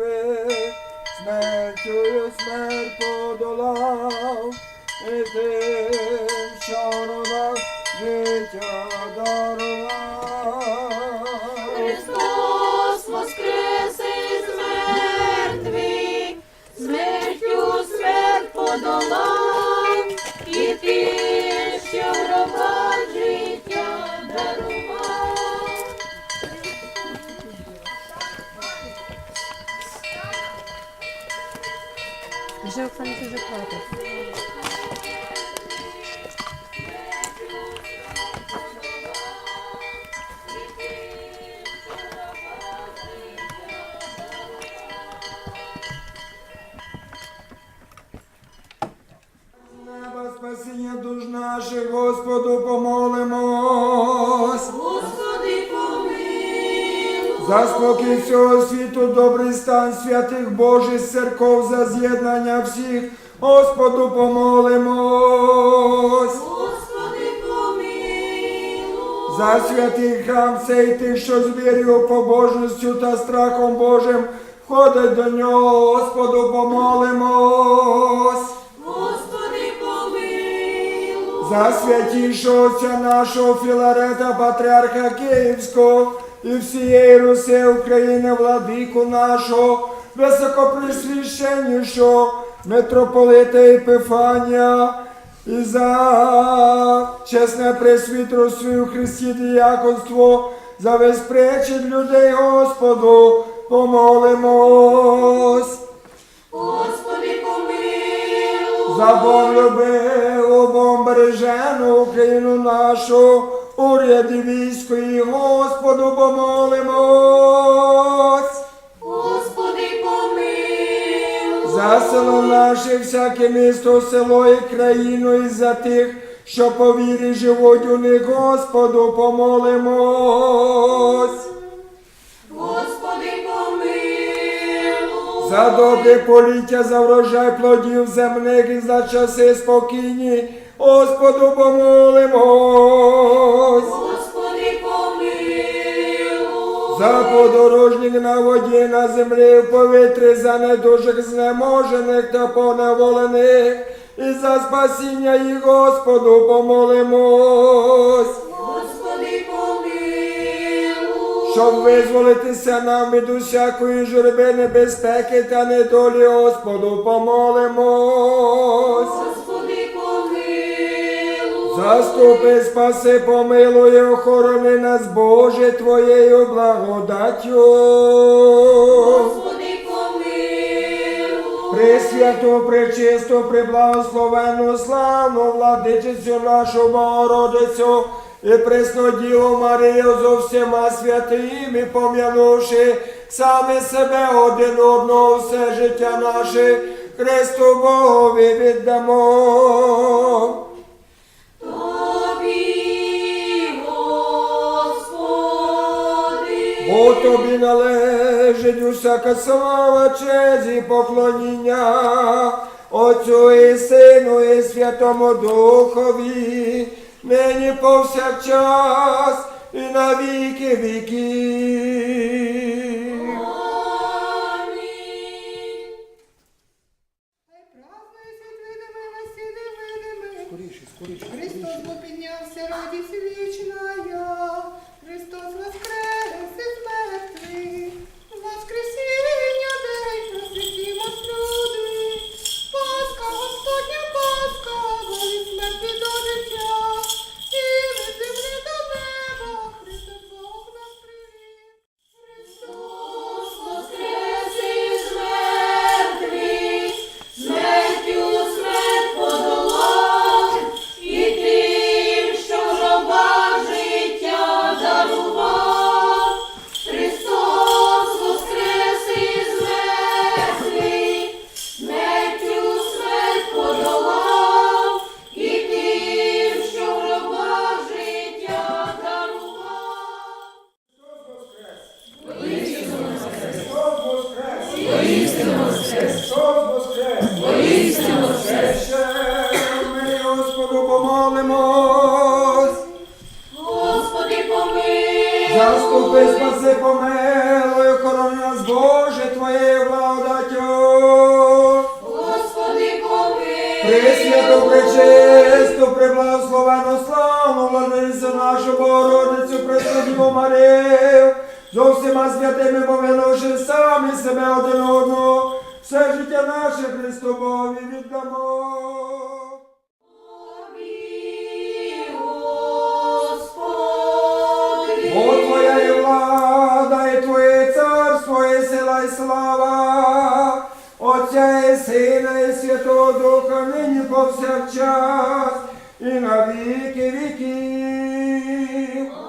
битви, смертю смерть подолав, і тим, що родав життя. Господу помолимось. Господи, помилуй. За спокій всього світу, добрий стан святих Божих церков, за з'єднання всіх, Господу помолимось. Господи, помилуй. За святий храм цей тих, що з вірою, побожністю та страхом Божим входить до нього, Господу помолимось. За святішого отця нашого Філарета, патріарха Київського і всієї Руси України, владику нашого, високоприсвященнішого митрополита Епифанія, і за чесне пресвітру свою Христі діяконство, за пречід людей Господу, помолимось. Господи, помилуй. За Бом любив, бережену Україну нашу, уряди військо і Господу помолимось. Господи, помилуй. За село наше, всяке місто, село і країну, і за тих, що по вірі живуть у них, Господу помолимось. Господи, помилуй. За добре поліття, за врожай плодів земних і за часи спокійні, Господу помолимось. Господи, помилуй. За подорожніх на воді, на землі, в повітрі, за недужих знеможених та поневолених, і за спасіння їх, Господу, помолимось, Господи, помилуй. щоб визволитися нам від усякої журби, небезпеки та недолі, Господу, помолимось. Господи. Заступи, спаси, помилуй, охорони нас, Боже, Твоєю благодаттю. Господи, помилуй. Пресвяту, пречисту, преблагословенну, славну владичицю нашу Богородицю і пресну Діву Марію зо всіма святими, пом'янувши самі себе один одного, все життя наше, Христу Богові віддамо. Тобі належить усяка слава, честь і поклоніння Отцю і Сину і Святому Духові, нині повсякчас і на віки віків. Христос воскрес! Воістину! Ми Господу помолимось! Господи помилуй! Заступи, спаси, помилуй, корони нас, Боже, Твоєю благодаттю! Господи помилуй! Пресвяту, пречисту, приблагословену славу, владницю нашу Богородицю, Пресвяту Марію, Зовсім всіма святими повинувши самі себе один одного, все життя наше Христовові віддамо. І слава Отця і Сина, і Святого Духа, нині повсякчас, і на віки віків.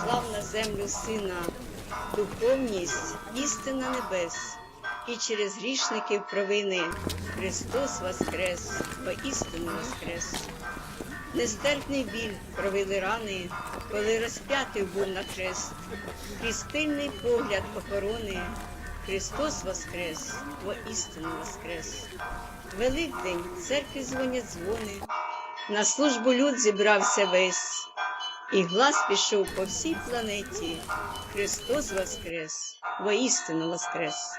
послав на землю Сина, духовність, істина небес, і через грішників провини Христос Воскрес, поістину Воскрес. Нестерпний біль провели рани, коли розп'ятий був на хрест, Крістильний погляд похорони Христос Воскрес, воістину Воскрес. Великдень церкві дзвонять дзвони, на службу люд зібрався весь. І глас пішов по всій планеті. Христос Воскрес, воістину Воскрес.